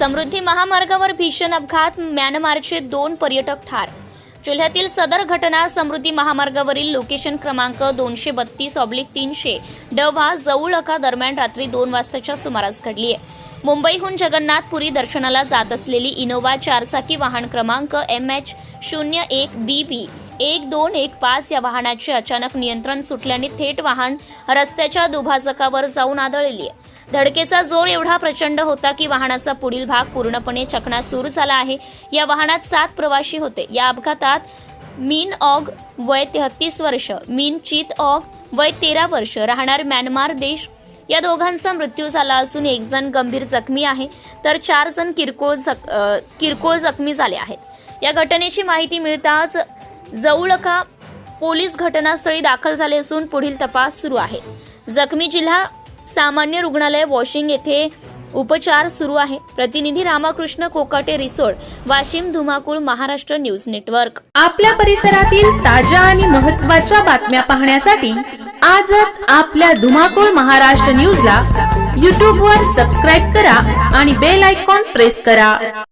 समृद्धी महामार्गावर भीषण अपघात म्यानमारचे दोन पर्यटक ठार. जिल्ह्यातील सदर घटना समृद्धी महामार्गावरील लोकेशन क्रमांक दोनशे बत्तीस ऑब्लिक तीनशे डव्हा जवळका दरम्यान रात्री दोन वाजताच्या सुमारास घडली आहे मुंबईहून जगन्नाथपुरी दर्शनाला जात असलेली इनोवा चारचाकी वाहन क्रमांक एम एच शून्य एक बी बी एक दोन एक पाच या वाहनाचे अचानक नियंत्रण सुटल्याने थेट वाहन रस्त्याच्या दुभाजकावर जाऊन आदळले आहे. धडकेचा जोर एवढा प्रचंड होता की वाहनाचा पुढील भाग पूर्णपणे चकनाचूर झाला आहे. या वाहनात सात प्रवाशी होते. या अपघातात मीन ऑग वय तेहतीस वर्ष मीन चित ऑग वय तेरा वर्ष राहणार म्यानमार देश या दोघांचा मृत्यू झाला असून एक जण गंभीर जखमी आहे. तर चार जण किरकोळ जख किरकोळ जखमी झाले आहेत. या घटनेची माहिती मिळताच जवळका पोलीस घटनास्थळी दाखल झाले असून पुढील तपास सुरू आहे. जखमी जिल्हा सामान्य रुग्णालय वॉशिंग येथे उपचार सुरू आहे. प्रतिनिधी रामकृष्ण कोकाटे रिसोड वाशिम धुमाकूळ महाराष्ट्र न्यूज नेटवर्क. आपल्या परिसरातील ताज्या आणि महत्त्वाच्या बातम्या पाहण्यासाठी आजच आपल्या धुमाकूळ महाराष्ट्र न्यूजला यूट्यूबवर सबस्क्राईब करा आणि बेल आयकॉन प्रेस करा.